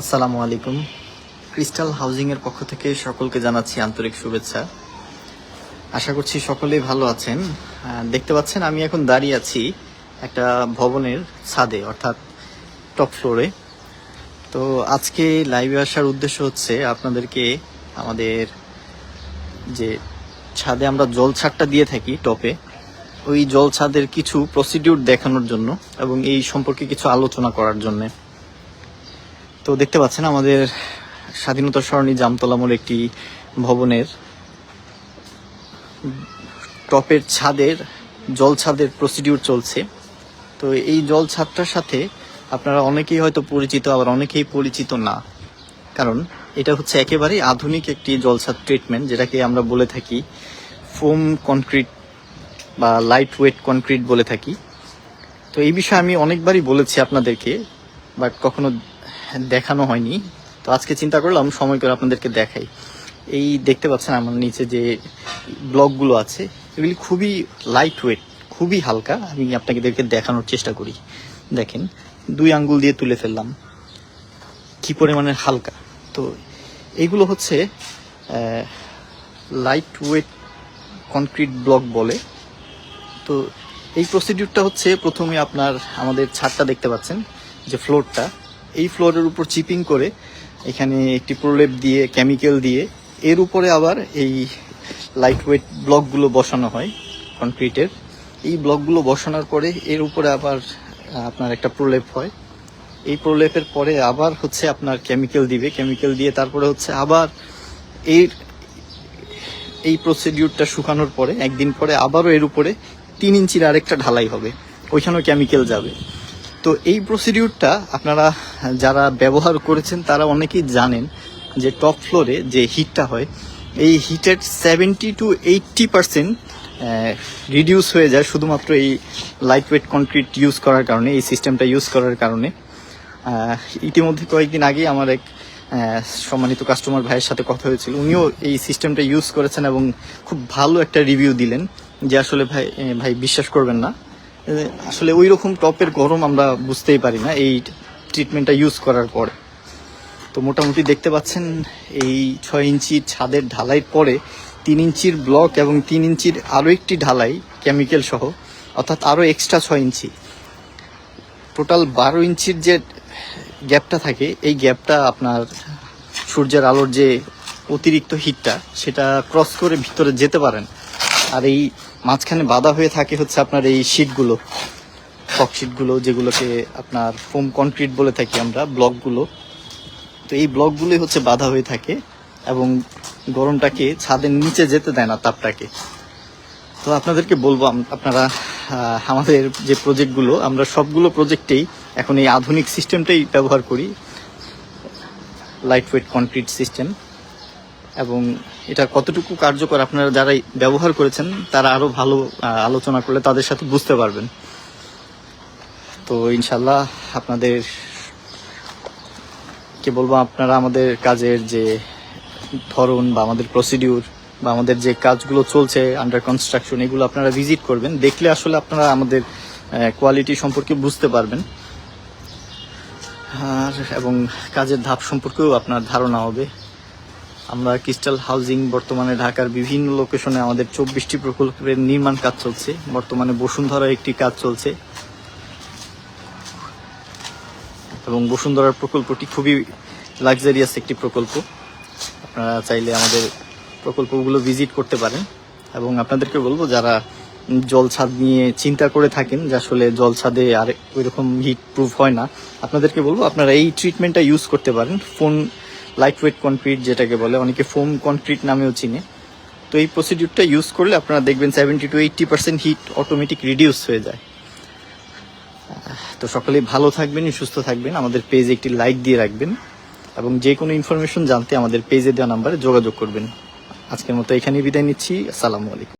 আসসালামু আলাইকুম। Crystal housing এর পক্ষ থেকে সকলকে জানাচ্ছি আন্তরিক শুভেচ্ছা। আশা করছি সকলেই ভালো আছেন। দেখতে পাচ্ছেন আমি এখন দাঁড়িয়ে আছি একটা ভবনের ছাদে, অর্থাৎ টপ ফ্লোরে। তো আজকে লাইভে আসার উদ্দেশ্য হচ্ছে আপনাদেরকে আমাদের যে ছাদে আমরা জল ছাদটা দিয়ে থাকি টপে, ওই জল ছাদের কিছু প্রসিডিউর দেখানোর জন্য এবং এই সম্পর্কে কিছু আলোচনা করার জন্য। তো দেখতে পাচ্ছেন আমাদের স্বাধীনতা সরণি জামতলা মোড় একটি ভবনের টপের ছাদের, জল ছাদের প্রসিডিউর চলছে। তো এই জল ছাদটার সাথে আপনারা অনেকেই হয়তো পরিচিত, আবার অনেকেই পরিচিত না। কারণ এটা হচ্ছে একেবারেই আধুনিক একটি জলছাদ ট্রিটমেন্ট যেটাকে আমরা বলে থাকি ফোম কনক্রিট বা লাইট ওয়েট কনক্রিট বলে থাকি। তো এই বিষয়ে আমি অনেকবারই বলেছি আপনাদেরকে বাট কখনো দেখানো হয়নি। তো আজকে চিন্তা করলাম, সময় করে আপনাদেরকে দেখাই। এই দেখতে পাচ্ছেন আমার নিচে যে ব্লকগুলো আছে, এগুলি খুবই লাইট ওয়েট খুবই হালকা। আমি আপনাদেরকে দেখানোর চেষ্টা করি। দেখেন, দুই আঙ্গুল দিয়ে তুলে ফেললাম। কি পরিমাণের হালকা। তো এইগুলো হচ্ছে লাইট ওয়েট কনক্রিট ব্লক বলে। তো এই প্রসিডিউরটা হচ্ছে প্রথমে আপনার আমাদের ছাদটা দেখতে পাচ্ছেন, যে ফ্লোরটা এই ফ্লোরের উপর চিপিং করে এখানে একটি প্রলেপ দিয়ে কেমিক্যাল দিয়ে, এর উপরে আবার এই লাইট ওয়েট ব্লকগুলো বসানো হয় কনক্রিটের এই ব্লকগুলো বসানোর পরে এর উপরে আবার আপনার একটা প্রলেপ হয়। এই প্রলেপের পরে আবার হচ্ছে আপনার কেমিক্যাল দিবে। কেমিক্যাল দিয়ে তারপরে হচ্ছে আবার এর, এই প্রসিডিউরটা শুকানোর পরে, একদিন পরে আবারও এর উপরে তিন ইঞ্চির আরেকটা ঢালাই হবে। ওইখানেও কেমিক্যাল যাবে। তো এই প্রসিডিউরটা আপনারা যারা ব্যবহার করেছেন, তারা অনেকেই জানেন যে টপ ফ্লোরে যে হিটটা হয়, এই হিটের seventy to eighty percent reduce হয়ে যায় শুধুমাত্র এই লাইট ওয়েট কনক্রিট ইউজ করার কারণে, এই সিস্টেমটা ইউজ করার কারণে। ইতিমধ্যে কয়েকদিন আগেই আমার এক সম্মানিত কাস্টমার ভাইয়ের সাথে কথা হয়েছিল। উনিও এই সিস্টেমটা ইউজ করেছেন এবং খুব ভালো একটা রিভিউ দিলেন যে আসলে ভাই ভাই বিশ্বাস করবেন না। আসলে ওই রকম টপের গরম আমরা বুঝতেই পারি না এই ট্রিটমেন্টটা ইউজ করার পরে। তো মোটামুটি দেখতে পাচ্ছেন, এই ছয় ইঞ্চি ছাদের ঢালাই পরে তিন ইঞ্চির ব্লক এবং তিন ইঞ্চির আরও একটি ঢালাই কেমিক্যাল সহ, অর্থাৎ আরও এক্সট্রা ছয় ইঞ্চি। টোটাল বারো ইঞ্চির যে গ্যাপটা থাকে, এই গ্যাপটা আপনার সূর্যের আলোর যে অতিরিক্ত হিটটা সেটা ক্রস করে ভিতরে যেতে পারেন। আর এই মাঝখানে বাধা হয়ে থাকে হচ্ছে আপনার এই শিটগুলো, ফক শিটগুলো যেগুলোকে আপনার ফোম কনক্রিট বলে থাকি আমরা, ব্লকগুলো। তো এই ব্লকগুলোই হচ্ছে বাধা হয়ে থাকে এবং গরমটাকে ছাদের নিচে যেতে দেয় না তাপটাকে। তো আপনাদেরকে বলব আপনারা আমাদের যে প্রজেক্টগুলো, আমরা সবগুলো প্রজেক্টেই এখন এই আধুনিক সিস্টেমটাই ব্যবহার করি। লাইট ওয়েট কনক্রিট সিস্টেম এবং এটা কতটুকু কার্যকর আপনারা যারা ব্যবহার করেছেন, তারা আরও ভালো আলোচনা করলে তাদের সাথে বুঝতে পারবেন। তো ইনশাল্লাহ আপনাদের, কে বলব, আপনারা আমাদের কাজের যে ধরন বা আমাদের প্রসিডিউর বা আমাদের যে কাজগুলো চলছে আন্ডার কনস্ট্রাকশন এগুলো আপনারা ভিজিট করবেন। দেখলে আসলে আপনারা আমাদের কোয়ালিটি সম্পর্কে বুঝতে পারবেন। আর, এবং কাজের ধাপ সম্পর্কেও আপনার ধারণা হবে। আমরা ক্রিস্টাল হাউজিং বর্তমানে ঢাকার বিভিন্ন লোকেশনে আমাদের চব্বিশটি প্রকল্পের নির্মাণ কাজ চলছে। বর্তমানে বসুন্ধরা একটি কাজ চলছে। এবং বসুন্ধরার প্রকল্পটি খুবই লাক্সারিয়াস একটি প্রকল্প। আপনারা চাইলে আমাদের প্রকল্পগুলো ভিজিট করতে পারেন। এবং আপনাদেরকে বলব, যারা জল ছাদ নিয়ে চিন্তা করে থাকেন যে আসলে জল ছাদে আর ওইরকম হিট প্রুফ হয় না, আপনাদেরকে বলব, আপনারা এই ট্রিটমেন্টটা ইউজ করতে পারেন। ফোন লাইট ওয়েট কনক্রিট যেটাকে বলে, অনেকে ফোম কনক্রিট নামেও চিনে। তো এই প্রসিডিউরটা ইউজ করলে আপনারা দেখবেন seventy to eighty percent heat automatic reduce হয়ে যায়। তো সকলেই ভালো থাকবেন, সুস্থ থাকবেন। আমাদের পেজে একটি লাইক দিয়ে রাখবেন এবং যে কোনো ইনফরমেশন জানতে আমাদের পেজে দেওয়া নাম্বারে যোগাযোগ করবেন। আজকের মতো এখানেই বিদায় নিচ্ছি। আসসালামু আলাইকুম।